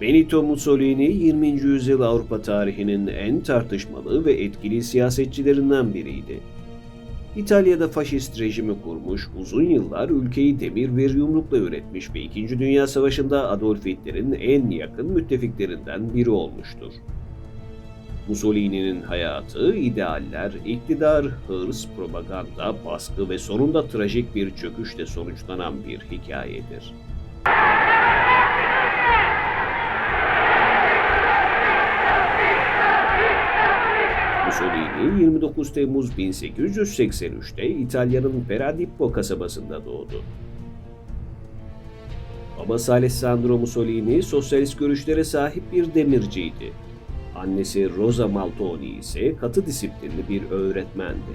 Benito Mussolini 20. yüzyıl Avrupa tarihinin en tartışmalı ve etkili siyasetçilerinden biriydi. İtalya'da faşist rejimi kurmuş, uzun yıllar ülkeyi demir bir yumrukla yönetmiş ve 2. Dünya Savaşı'nda Adolf Hitler'in en yakın müttefiklerinden biri olmuştur. Mussolini'nin hayatı, idealler, iktidar, hırs, propaganda, baskı ve sonunda trajik bir çöküşle sonuçlanan bir hikayedir. Mussolini 29 Temmuz 1883'te İtalya'nın Peradippo kasabasında doğdu. Babası Alessandro Mussolini sosyalist görüşlere sahip bir demirciydi. Annesi Rosa Maltoni ise katı disiplinli bir öğretmendi.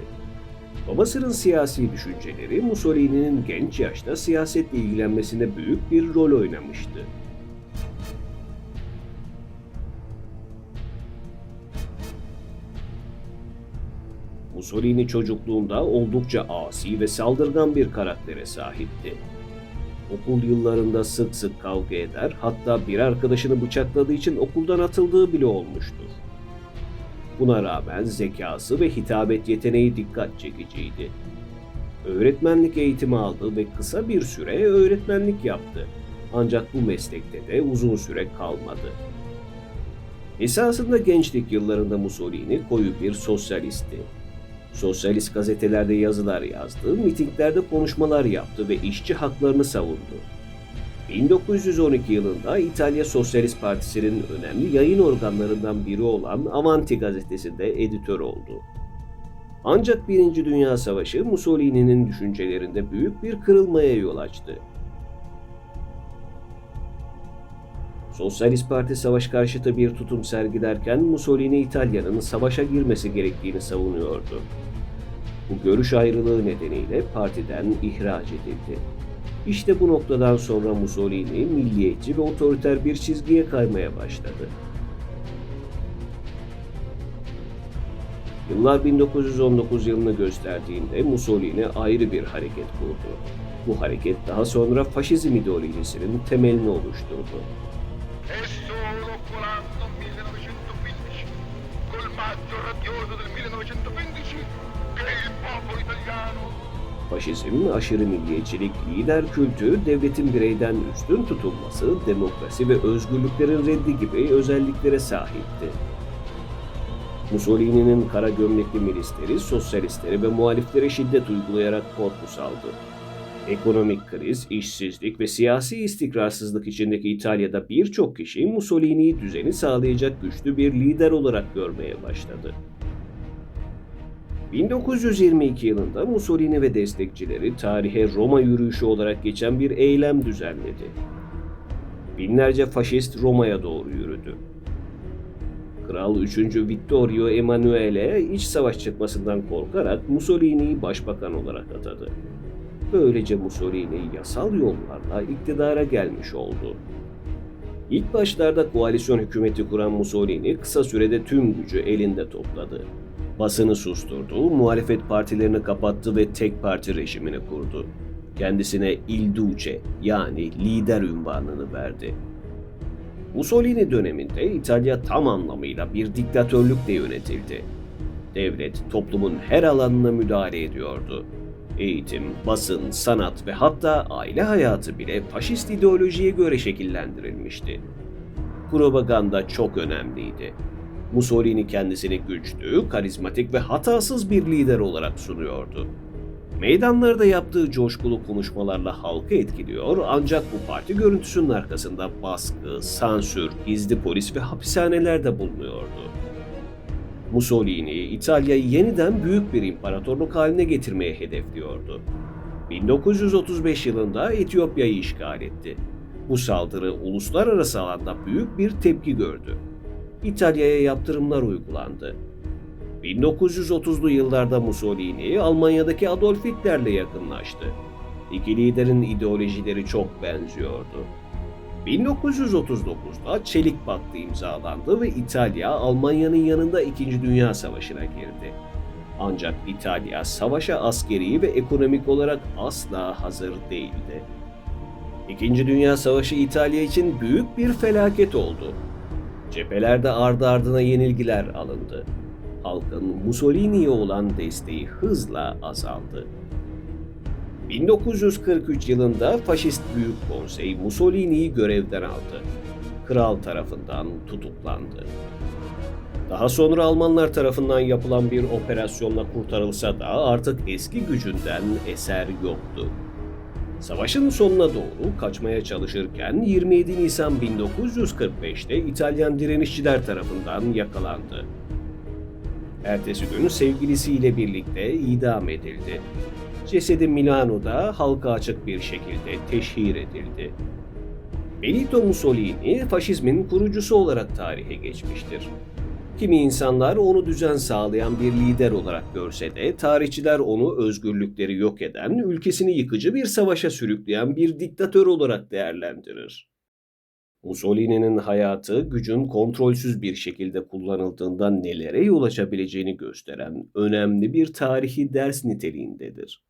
Babasının siyasi düşünceleri Mussolini'nin genç yaşta siyasetle ilgilenmesinde büyük bir rol oynamıştı. Mussolini çocukluğunda oldukça asi ve saldırgan bir karaktere sahipti. Okul yıllarında sık sık kavga eder, hatta bir arkadaşını bıçakladığı için okuldan atıldığı bile olmuştur. Buna rağmen zekası ve hitabet yeteneği dikkat çekiciydi. Öğretmenlik eğitimi aldı ve kısa bir süre öğretmenlik yaptı. Ancak bu meslekte de uzun süre kalmadı. Esasında gençlik yıllarında Mussolini koyu bir sosyalistti. Sosyalist gazetelerde yazılar yazdı, mitinglerde konuşmalar yaptı ve işçi haklarını savundu. 1912 yılında İtalya Sosyalist Partisi'nin önemli yayın organlarından biri olan Avanti gazetesinde editör oldu. Ancak Birinci Dünya Savaşı Mussolini'nin düşüncelerinde büyük bir kırılmaya yol açtı. Sosyalist Parti savaş karşıtı bir tutum sergilerken Mussolini İtalya'nın savaşa girmesi gerektiğini savunuyordu. Bu görüş ayrılığı nedeniyle partiden ihraç edildi. İşte bu noktadan sonra Mussolini milliyetçi ve otoriter bir çizgiye kaymaya başladı. Yıllar 1919 yılını gösterdiğinde Mussolini ayrı bir hareket kurdu. Bu hareket daha sonra faşizm ideolojisinin temelini oluşturdu. È solo volando 1915, col maggio rabbioso del 1915, che il popolo italiano Faşizm, aşırı milliyetçilik, lider kültü, devletin bireyden üstün tutulması, demokrasi ve özgürlüklerin reddi gibi özelliklere sahipti. Mussolini'nin kara gömlekli milisleri, sosyalistleri ve muhaliflere şiddet uygulayarak korpus aldı. Ekonomik kriz, işsizlik ve siyasi istikrarsızlık içindeki İtalya'da birçok kişi Mussolini'yi düzeni sağlayacak güçlü bir lider olarak görmeye başladı. 1922 yılında Mussolini ve destekçileri tarihe Roma yürüyüşü olarak geçen bir eylem düzenledi. Binlerce faşist Roma'ya doğru yürüdü. Kral 3. Vittorio Emanuele iç savaş çıkmasından korkarak Mussolini'yi başbakan olarak atadı. Böylece Mussolini yasal yollarla iktidara gelmiş oldu. İlk başlarda koalisyon hükümeti kuran Mussolini kısa sürede tüm gücü elinde topladı. Basını susturdu, muhalefet partilerini kapattı ve tek parti rejimini kurdu. Kendisine Il Duce yani lider ünvanını verdi. Mussolini döneminde İtalya tam anlamıyla bir diktatörlükle yönetildi. Devlet toplumun her alanına müdahale ediyordu. Eğitim, basın, sanat ve hatta aile hayatı bile faşist ideolojiye göre şekillendirilmişti. Propaganda çok önemliydi. Mussolini kendisini güçlü, karizmatik ve hatasız bir lider olarak sunuyordu. Meydanlarda yaptığı coşkulu konuşmalarla halkı etkiliyor ancak bu parti görüntüsünün arkasında baskı, sansür, gizli polis ve hapishaneler de bulunuyordu. Mussolini, İtalya'yı yeniden büyük bir imparatorluk haline getirmeye hedefliyordu. 1935 yılında Etiyopya'yı işgal etti. Bu saldırı uluslararası alanda büyük bir tepki gördü. İtalya'ya yaptırımlar uygulandı. 1930'lu yıllarda Mussolini Almanya'daki Adolf Hitler'le yakınlaştı. İki liderin ideolojileri çok benziyordu. 1939'da Çelik Paktı imzalandı ve İtalya Almanya'nın yanında 2. Dünya Savaşı'na girdi. Ancak İtalya savaşa askeri ve ekonomik olarak asla hazır değildi. İkinci Dünya Savaşı İtalya için büyük bir felaket oldu. Cephelerde ardı ardına yenilgiler alındı. Halkın Mussolini'ye olan desteği hızla azaldı. 1943 yılında Faşist Büyük Konsey Mussolini'yi görevden aldı. Kral tarafından tutuklandı. Daha sonra Almanlar tarafından yapılan bir operasyonla kurtarılsa da artık eski gücünden eser yoktu. Savaşın sonuna doğru kaçmaya çalışırken 27 Nisan 1945'te İtalyan direnişçiler tarafından yakalandı. Ertesi gün sevgilisiyle birlikte idam edildi. Cesedi Milano'da halka açık bir şekilde teşhir edildi. Benito Mussolini faşizmin kurucusu olarak tarihe geçmiştir. Kimi insanlar onu düzen sağlayan bir lider olarak görse de tarihçiler onu özgürlükleri yok eden, ülkesini yıkıcı bir savaşa sürükleyen bir diktatör olarak değerlendirir. Mussolini'nin hayatı gücün kontrolsüz bir şekilde kullanıldığında nelere yol açabileceğini gösteren önemli bir tarihi ders niteliğindedir.